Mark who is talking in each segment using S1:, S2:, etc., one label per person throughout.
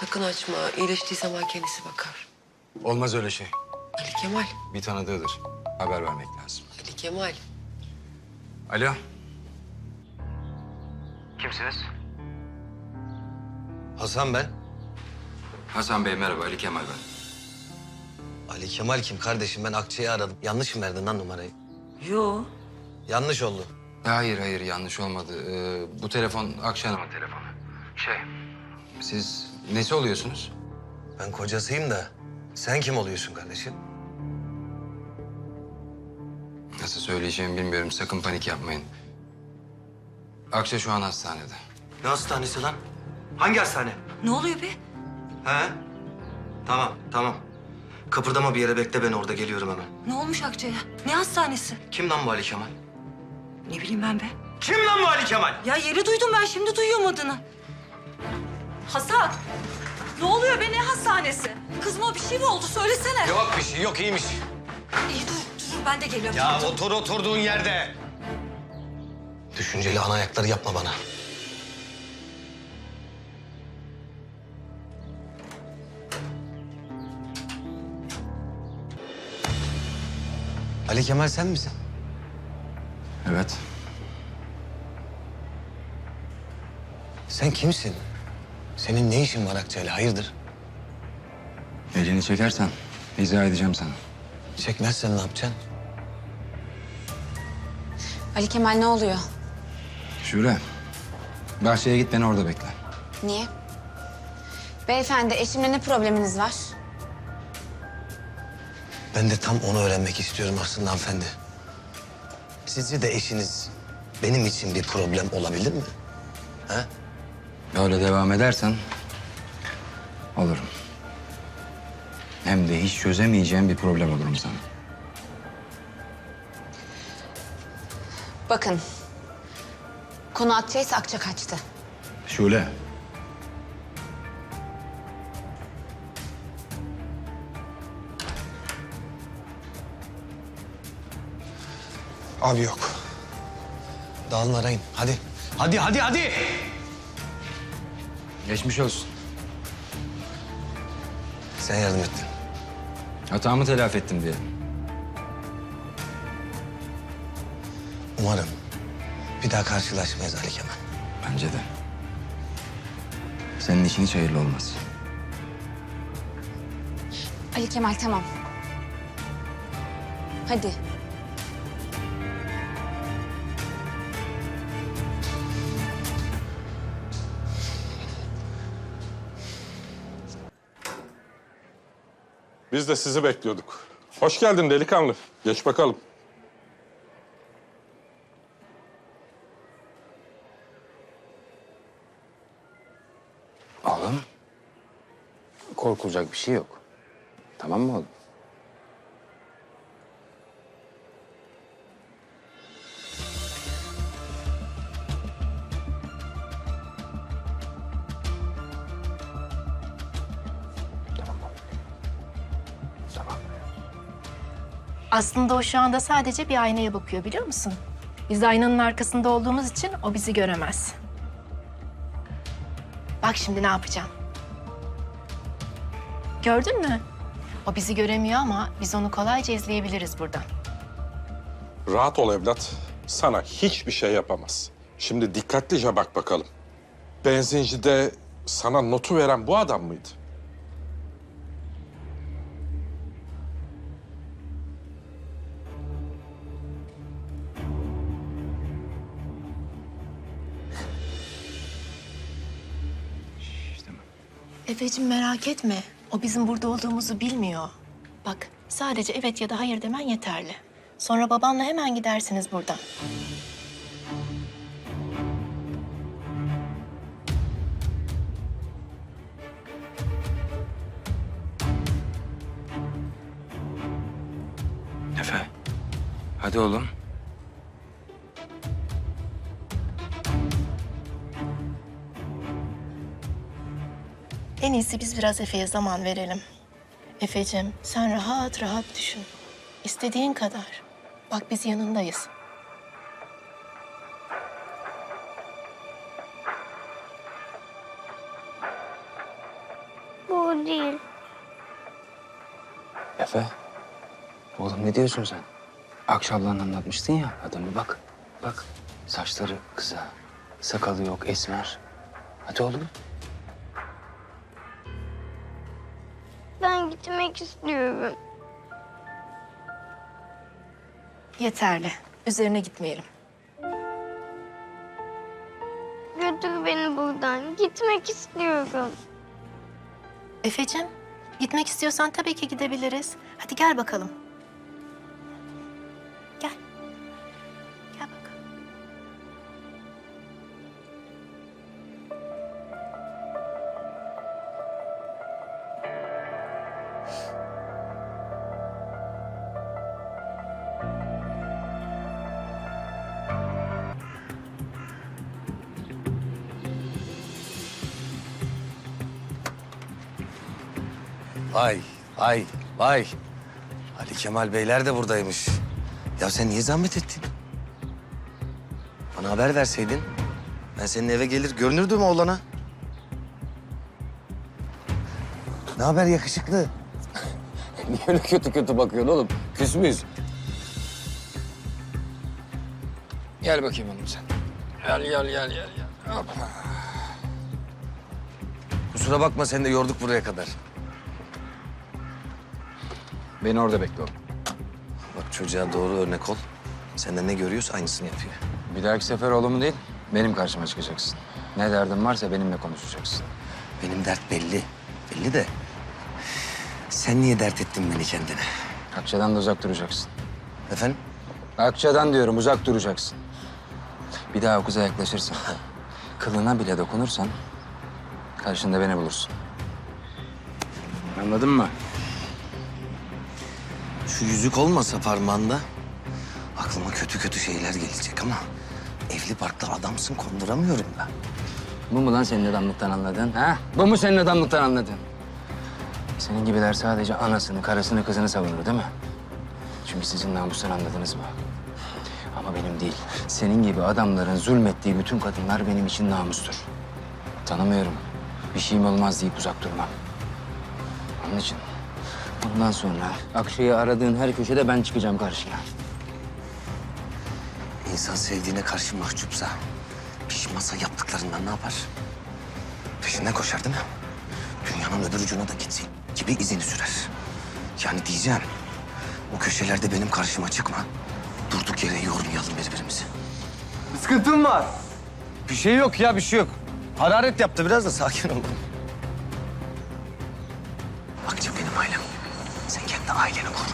S1: Sakın açma. İyileştiği zaman kendisi bakar.
S2: Olmaz öyle şey.
S1: Ali Kemal.
S2: Bir tanıdığıdır. Haber vermek lazım.
S1: Ali Kemal.
S2: Alo.
S3: Kimsiniz?
S4: Hasan ben.
S2: Hasan Bey merhaba Ali Kemal ben.
S4: Ali Kemal kim kardeşim? Ben Akçay'ı aradım. Yanlış mı verdin lan numarayı?
S1: Yo.
S4: Yanlış oldu.
S2: Hayır hayır yanlış olmadı. Ee, bu telefon Akşener'in telefonu. Şey siz nesi oluyorsunuz?
S4: Ben kocasıyım da sen kim oluyorsun kardeşim?
S2: Nasıl söyleyeceğimi bilmiyorum. Sakın panik yapmayın. Akşe şu an hastanede.
S4: Ne hastanesi lan? Hangi hastane?
S5: Ne oluyor be?
S4: He? Tamam, tamam. Kıpırdama bir yere bekle ben orada geliyorum hemen.
S5: Ne olmuş Akçay'a? Ne hastanesi?
S4: Kim lan bu Ali Kemal?
S5: Ne bileyim ben be.
S4: Kim lan bu Ali Kemal?
S5: Ya yeri duydum ben şimdi duyuyorum adını. Hasan! Ne oluyor be ne hastanesi? Kızıma bir şey mi oldu söylesene.
S4: Yok bir şey yok iyiymiş.
S5: İyi dur dur ben de geliyorum.
S4: Ya otur oturduğun yerde. Düşünceli ana ayakları yapma bana. Ali Kemal sen misin?
S2: Evet.
S4: Sen kimsin? Senin ne işin var Akçay'la hayırdır?
S2: Elini çekersen izah edeceğim sana.
S4: Çekmezsen ne yapacaksın?
S6: Ali Kemal ne oluyor?
S2: Şule. Bahçeye git beni orada bekle.
S6: Niye? Beyefendi eşimle ne probleminiz var?
S4: Ben de tam onu öğrenmek istiyorum aslında hanımefendi. Sizce de eşiniz benim için bir problem olabilir mi? Ha?
S2: Öyle devam edersen olurum. Hem de hiç çözemeyeceğim bir problem olurum sana.
S6: Bakın. Konu Akçay'sa Akça kaçtı.
S2: Şule.
S4: Abi yok. Dağılın arayın. Hadi. Hadi, hadi, hadi.
S2: Geçmiş olsun.
S4: Sen yardım ettin.
S2: Hatamı telafi ettim diye.
S4: Umarım bir daha karşılaşmayız Ali Kemal.
S2: Bence de. Senin için hiç hayırlı olmaz.
S6: Ali Kemal tamam. Hadi.
S7: Biz de sizi bekliyorduk. Hoş geldin delikanlı. Geç bakalım.
S2: Oğlum. Korkulacak bir şey yok. Tamam mı oğlum?
S8: Aslında o şu anda sadece bir aynaya bakıyor biliyor musun? Biz aynanın arkasında olduğumuz için o bizi göremez. Bak şimdi ne yapacağım. Gördün mü? O bizi göremiyor ama biz onu kolayca izleyebiliriz buradan.
S7: Rahat ol evlat. Sana hiçbir şey yapamaz. Şimdi dikkatlice bak bakalım. Benzincide sana notu veren bu adam mıydı?
S8: Efe'cim merak etme. O bizim burada olduğumuzu bilmiyor. Bak sadece evet ya da hayır demen yeterli. Sonra babanla hemen gidersiniz buradan.
S2: Efe. Hadi oğlum.
S8: En iyisi biz biraz Efe'ye zaman verelim. Efe'cim sen rahat rahat düşün. İstediğin kadar. Bak biz yanındayız.
S3: bu değil.
S2: Efe. Oğlum ne diyorsun sen? Akşamdan anlatmıştın ya adamı bak. Bak saçları kısa. Sakalı yok esmer. Hadi oğlum.
S3: Gitmek istiyorum.
S8: Yeterli. Üzerine gitmeyelim.
S3: Götür beni buradan. Gitmek istiyorum.
S8: Efe'cim, gitmek istiyorsan tabii ki gidebiliriz. Hadi gel bakalım.
S4: Vay, vay, vay. Ali Kemal Beyler de buradaymış. Ya sen niye zahmet ettin? Bana haber verseydin. Ben senin eve gelir görünürdüm oğlana. Ne haber yakışıklı?
S2: Niye öyle kötü kötü bakıyorsun oğlum? Küs müyüz? Gel bakayım oğlum sen. Gel gel gel gel. gel.
S4: Kusura bakma seni de yorduk buraya kadar.
S2: Beni orada bekle oğlum.
S4: Bak çocuğa doğru örnek ol. Senden ne görüyorsa aynısını yapıyor.
S2: Bir dahaki sefer oğlumu değil, benim karşıma çıkacaksın. Ne derdin varsa benimle konuşacaksın.
S4: Benim dert belli. Belli de. Sen niye dert ettin beni kendine?
S2: Akçadan da uzak duracaksın.
S4: Efendim?
S2: Akçadan diyorum uzak duracaksın. Bir daha o kıza yaklaşırsan, kılına bile dokunursan karşında beni bulursun. Anladın mı?
S4: Şu yüzük olmasa parmağında aklıma kötü kötü şeyler gelecek ama evli barklı adamsın konduramıyorum da.
S2: Bu mu lan senin adamlıktan anladın? Ha? Bu mu senin adamlıktan anladın? Senin gibiler sadece anasını, karısını, kızını savunur değil mi? Çünkü sizin namustan anladınız mı? Ama benim değil. Senin gibi adamların zulmettiği bütün kadınlar benim için namustur. Tanımıyorum. Bir şeyim olmaz deyip uzak durmam. Onun için bundan sonra Akşay'ı aradığın her köşede ben çıkacağım karşına.
S4: İnsan sevdiğine karşı mahcupsa, pişmansa yaptıklarından ne yapar? Peşinden koşar değil mi? Dünyanın öbür ucuna da gitsin gibi izini sürer. Yani diyeceğim, o köşelerde benim karşıma çıkma. Durduk yere yormayalım birbirimizi.
S9: Bir sıkıntım var. Bir şey yok ya bir şey yok.
S4: Hararet yaptı biraz da sakin ol. Akça benim ailem. Sen kendi aileni kur.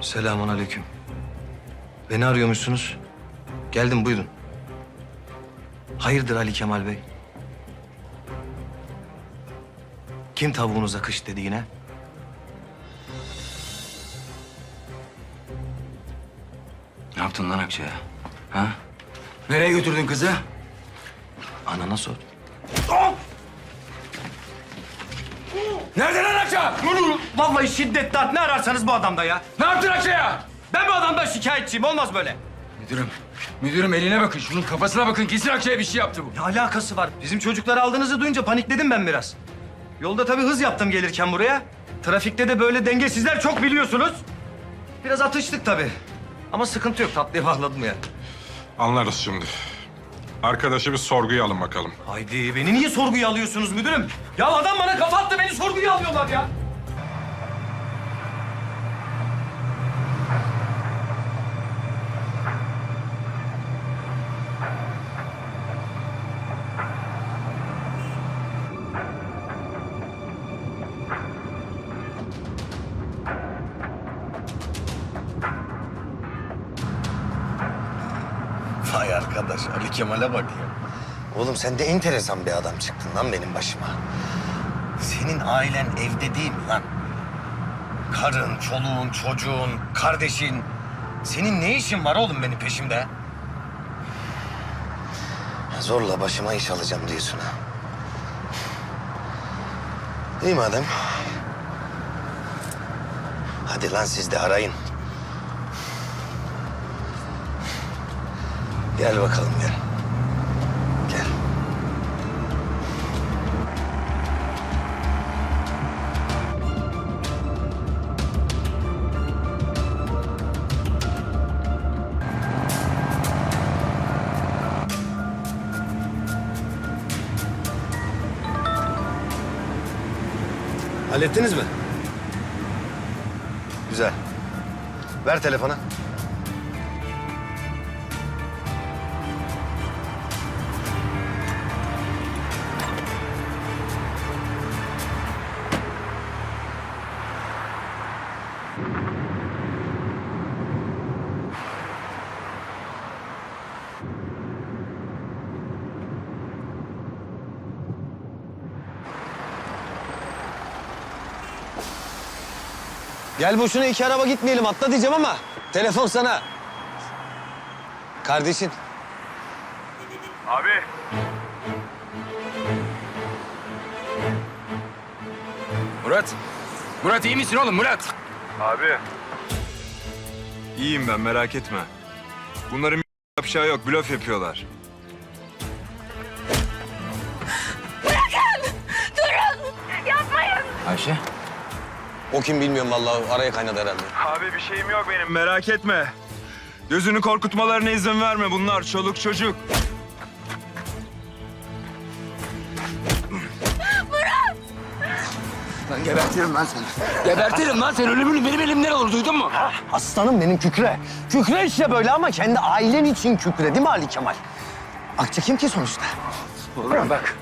S4: Selamun aleyküm. Beni arıyormuşsunuz. Geldim buyurun. Hayırdır Ali Kemal Bey? Kim tavuğunuza kış dedi yine?
S2: Ne yaptın lan Akçay'a? Ha? Nereye götürdün kızı?
S4: Anana sor.
S9: Nerede lan Akça? Vallahi şiddetli at. Ne ararsanız bu adamda ya. Ne yaptın Akça'ya? Ben bu adamdan şikayetçiyim. Olmaz böyle.
S10: Müdürüm, müdürüm eline bakın. Şunun kafasına bakın. Kesin Akçay'a bir şey yaptı bu.
S9: Ne alakası var? Bizim çocukları aldığınızı duyunca panikledim ben biraz. Yolda tabii hız yaptım gelirken buraya. Trafikte de böyle dengesizler çok biliyorsunuz. Biraz atıştık tabii. Ama sıkıntı yok. Tatlıya bağladım ya.
S7: Anlarız şimdi. Arkadaşı bir sorguya alın bakalım.
S9: Haydi beni niye sorguya alıyorsunuz müdürüm? Ya adam bana kafa attı beni sorguya alıyorlar ya.
S4: Kemal'e bak ya. Oğlum sen de enteresan bir adam çıktın lan benim başıma. Senin ailen evde değil mi lan? Karın, çoluğun, çocuğun, kardeşin. Senin ne işin var oğlum benim peşimde? Zorla başıma iş alacağım diyorsun ha.
S11: İyi madem. Hadi lan siz de arayın. Gel bakalım. Gel. Hallettiniz mi? Güzel. Ver telefonu. Gel boşuna iki araba gitmeyelim atla diyeceğim ama telefon sana. Kardeşin.
S10: Abi.
S2: Murat. Murat iyi misin oğlum Murat?
S10: Abi. İyiyim ben merak etme. Bunların yapacağı yok blöf yapıyorlar.
S2: Ayşe.
S11: O kim bilmiyorum vallahi araya kaynadı herhalde.
S10: Abi bir şeyim yok benim merak etme. Gözünü korkutmalarına izin verme bunlar çoluk çocuk.
S2: Lan gebertirim lan seni. Gebertirim lan seni. Ölümün benim elimden olur duydun mu?
S11: Aslanım benim kükre. Kükre işte böyle ama kendi ailen için kükre değil mi Ali Kemal? Akça kim ki sonuçta?
S2: Oğlum bak.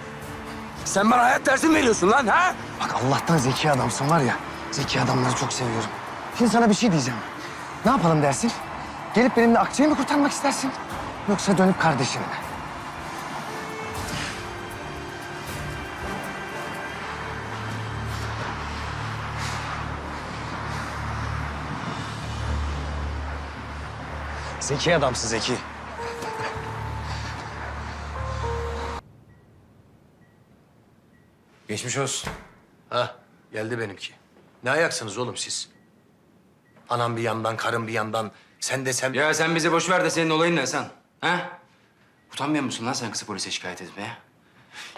S2: Sen bana hayat dersi mi veriyorsun lan ha?
S11: Bak Allah'tan zeki adamsın var ya. Zeki adamları çok seviyorum. Şimdi sana bir şey diyeceğim. Ne yapalım dersin? Gelip benimle Akça'yı mı kurtarmak istersin? Yoksa dönüp kardeşini mi? Zeki adamsın Zeki.
S4: Geçmiş olsun. Ha, geldi benimki. Ne ayaksınız oğlum siz? Anam bir yandan, karım bir yandan. Sen desem...
S2: Ya sen bizi boş ver de senin olayın ne Hasan? Ha? Utanmıyor musun lan sen kızı polise şikayet etmeye?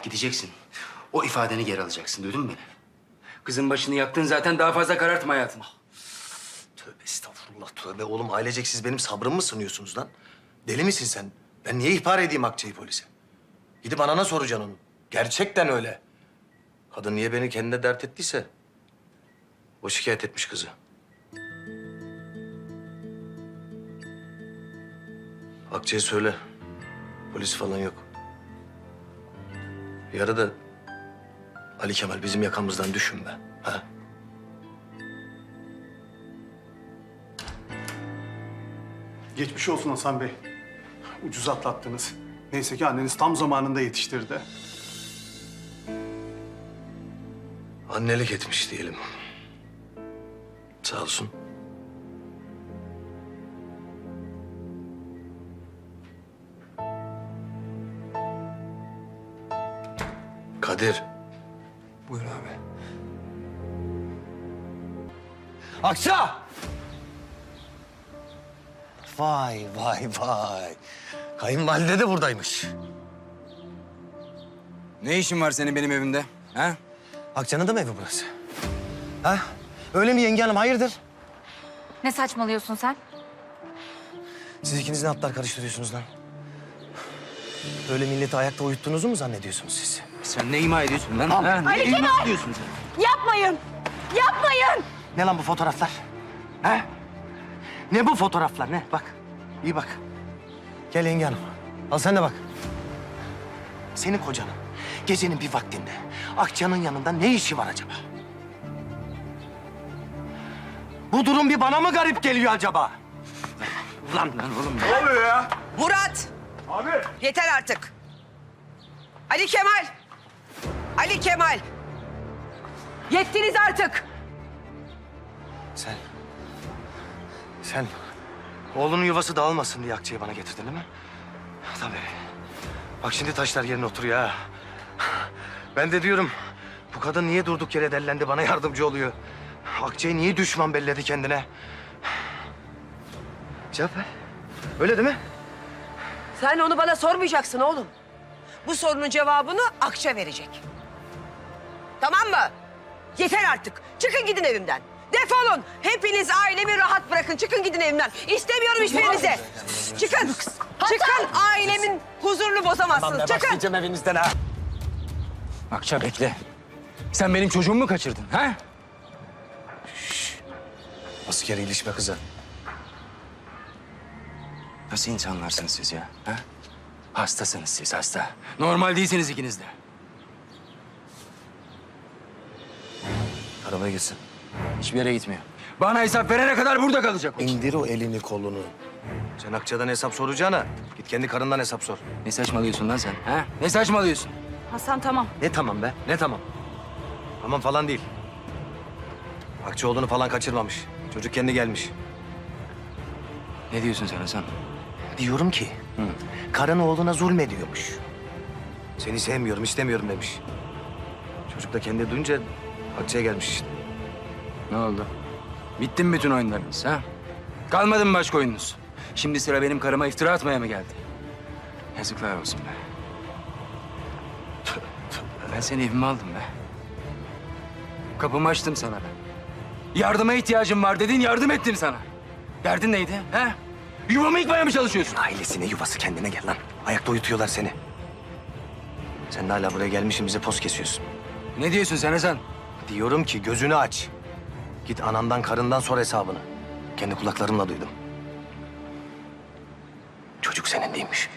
S2: Gideceksin. O ifadeni geri alacaksın. Duydun mu beni? Kızın başını yaktın zaten daha fazla karartma hayatını.
S4: Tövbe estağfurullah tövbe. Oğlum ailecek siz benim sabrımı mı sınıyorsunuz lan? Deli misin sen? Ben niye ihbar edeyim Akça'yı polise? Gidip anana soracaksın onu. Gerçekten öyle. Kadın niye beni kendine dert ettiyse... ...o şikayet etmiş kızı. Akça'ya söyle. Polis falan yok. Bir ara da Ali Kemal bizim yakamızdan düşünme. Ha?
S12: Geçmiş olsun Hasan Bey. Ucuz atlattınız. Neyse ki anneniz tam zamanında yetiştirdi.
S4: Annelik etmiş diyelim. Sağ olsun. Kadir.
S2: Buyur abi.
S4: Akça! Vay vay vay. Kayınvalide de buradaymış.
S2: Ne işin var senin benim evimde? Ha?
S4: Akça'nın da mı evi burası? Ha? Öyle mi yenge hanım hayırdır?
S5: Ne saçmalıyorsun sen?
S4: Siz ikiniz ne atlar karıştırıyorsunuz lan? Böyle milleti ayakta uyuttuğunuzu mu zannediyorsunuz siz?
S2: Sen ne ima ediyorsun lan? Ha? Ne ima ediyorsun sen?
S5: Yapmayın! Yapmayın!
S4: Ne lan bu fotoğraflar? Ha? Ne bu fotoğraflar ne? Bak, iyi bak. Gel yenge hanım. Al sen de bak. Senin kocanın gecenin bir vaktinde Akça'nın yanında ne işi var acaba? Bu durum bir bana mı garip geliyor acaba?
S2: Lan lan oğlum.
S1: Murat! Abi! Yeter artık. Ali Kemal! Ali Kemal! Yettiniz artık.
S4: Sen... Sen oğlunun yuvası dağılmasın diye Akça'yı bana getirdin değil mi? Tabii. Bak şimdi taşlar yerine oturuyor ha. Ben de diyorum Bu kadın niye durduk yere dellendi bana yardımcı oluyor? Akçay niye düşman belledi kendine? Cevap ver. Öyle değil mi?
S1: Sen onu bana sormayacaksın oğlum. Bu sorunun cevabını Akça verecek. Tamam mı? Yeter artık. Çıkın gidin evimden. Defolun. Hepiniz ailemi rahat bırakın. Çıkın gidin evimden. İstemiyorum hiçbirinizi. Çıkın. Çıkın. Ailemin huzurunu bozamazsınız. Çıkın.
S2: evinizden ha. Akça bekle. Sen benim çocuğumu mu kaçırdın ha?
S4: Askeri ilişme kızı.
S2: Nasıl insanlarsınız siz ya? Ha? Hastasınız siz hasta. Normal değilsiniz ikiniz de.
S4: Arabaya gitsin.
S2: Hiçbir yere gitmiyor. Bana hesap verene kadar burada kalacak. o.
S4: İndir o elini kolunu. Sen Akça'dan hesap soracağına git kendi karından hesap sor.
S2: Ne saçmalıyorsun lan sen? Ha? Ne saçmalıyorsun?
S5: Hasan tamam.
S4: Ne tamam be? Ne tamam? Tamam falan değil. Akçaoğlu'nu falan kaçırmamış. Çocuk kendi gelmiş.
S2: Ne diyorsun sen Hasan?
S4: Diyorum ki karın oğluna zulmediyormuş. Seni sevmiyorum, istemiyorum demiş. Çocuk da kendi duyunca Akça'ya gelmiş işte.
S2: Ne oldu? Bitti mi bütün oyunlarınız ha? Kalmadı mı başka oyununuz? Şimdi sıra benim karıma iftira atmaya mı geldi? Yazıklar olsun be. Ben seni evime aldım be. Kapımı açtım sana ben. Yardıma ihtiyacım var dedin, yardım ettim sana. Derdin neydi ha? Yuvamı yıkmaya mı çalışıyorsun?
S4: Ailesine yuvası kendine gel lan. Ayakta uyutuyorlar seni. Sen de hala buraya gelmişsin bize poz kesiyorsun.
S2: Ne diyorsun sen Hasan?
S4: Diyorum ki gözünü aç. Git anandan karından sor hesabını. Kendi kulaklarımla duydum. Çocuk senin değilmiş.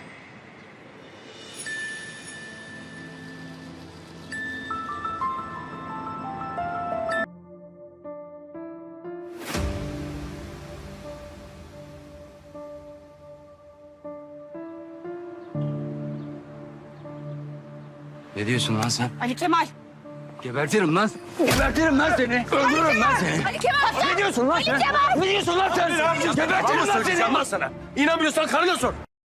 S2: Ne diyorsun lan sen?
S5: Ali Kemal.
S2: Gebertirim lan. Gebertirim lan seni. Öldürürüm lan seni.
S5: Ali Kemal.
S2: Ne diyorsun lan sen? Ne diyorsun lan sen? Gebertirim lan seni.
S13: lan sana. İnanmıyorsan karına sor.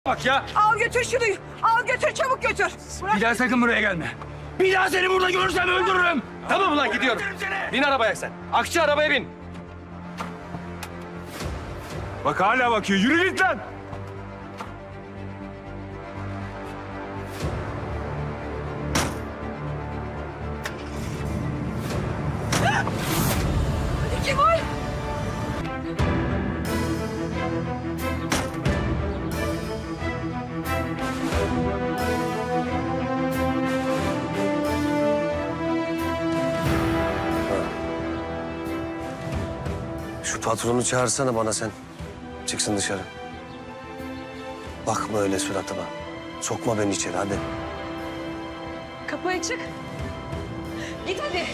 S13: Bak ya.
S1: Al götür şunu. Al götür çabuk götür.
S2: Bir daha sakın buraya gelme. Bir daha seni burada görürsem öldürürüm.
S13: Tamam ulan gidiyorum. Bin arabaya sen. Akçı arabaya bin.
S14: Bak hala bakıyor. Yürü git lan.
S4: Şu patronu çağırsana bana sen. Çıksın dışarı. Bakma öyle suratıma. Sokma beni içeri hadi.
S5: Kapı açık. Git hadi.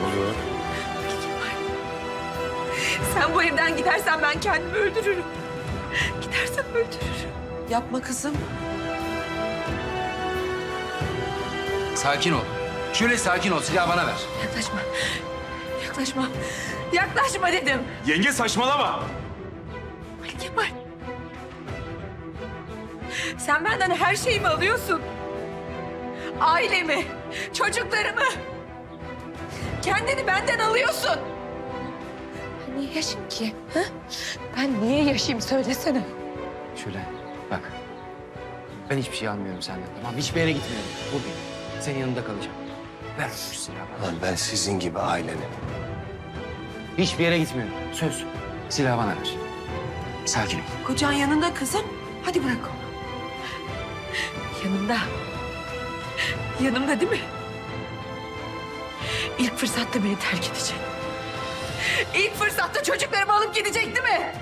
S4: Ne oluyor?
S5: Sen bu evden gidersen ben kendimi öldürürüm. Gidersen öldürürüm.
S1: Yapma kızım.
S2: Sakin ol. Şöyle sakin ol. Silahı bana ver.
S5: Yaklaşma. Yaklaşma. Yaklaşma dedim.
S14: Yenge saçmalama.
S5: Ali Kemal. Sen benden her şeyimi alıyorsun. Ailemi, çocuklarımı. Kendini benden alıyorsun. Ben niye yaşayayım ki? Ha? Ben niye yaşayayım söylesene.
S2: Şöyle bak. Ben hiçbir şey almıyorum senden. Tamam Hiçbir yere gitmiyorum. Buradayım. Senin yanında kalacağım. Ver şu silahı.
S4: Lan ben sizin gibi ailenim.
S2: Hiçbir yere gitmiyorum. Söz. Silahı bana ver. Sakin ol.
S1: Kocan yanında kızım. Hadi bırak onu.
S5: Yanımda. Yanımda değil mi? İlk fırsatta beni terk edecek. İlk fırsatta çocuklarımı alıp gidecek değil mi?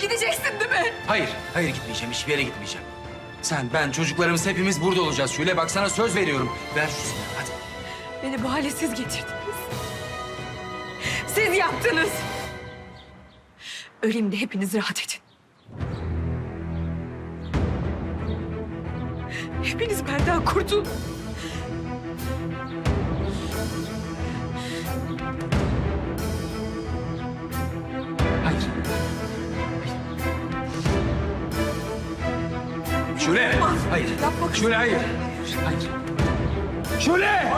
S5: Gideceksin değil mi?
S2: Hayır, hayır gitmeyeceğim. Hiçbir yere gitmeyeceğim. Sen, ben, çocuklarımız hepimiz burada olacağız. Şöyle bak sana söz veriyorum. Ver şu silahı.
S5: Beni bu hale siz getirdiniz. Siz yaptınız. Öleyim de hepiniz rahat edin. Hepiniz benden kurtulun.
S2: Hayır. Hayır.
S5: Yapma kızım.
S2: Şöyle hayır. Hayır.
S15: Şule!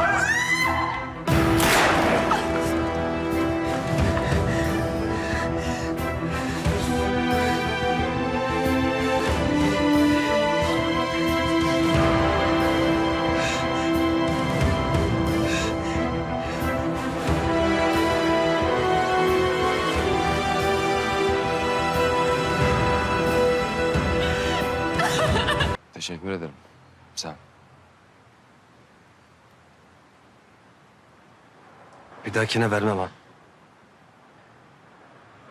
S2: Teşekkür ederim. Sağ
S4: Bir dahakine vermem ha.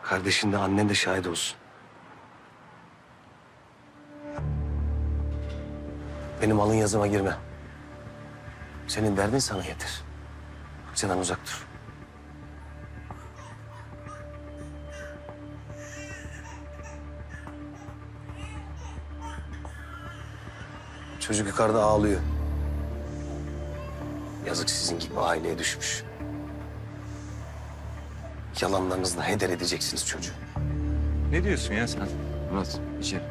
S4: Kardeşin de annen de şahit olsun. Benim alın yazıma girme. Senin derdin sana yeter. Senden uzak dur. Çocuk yukarıda ağlıyor. Yazık sizin gibi aileye düşmüş. Yalanlarınızla heder edeceksiniz çocuğu.
S15: Ne diyorsun ya sen?
S2: Murat içeri.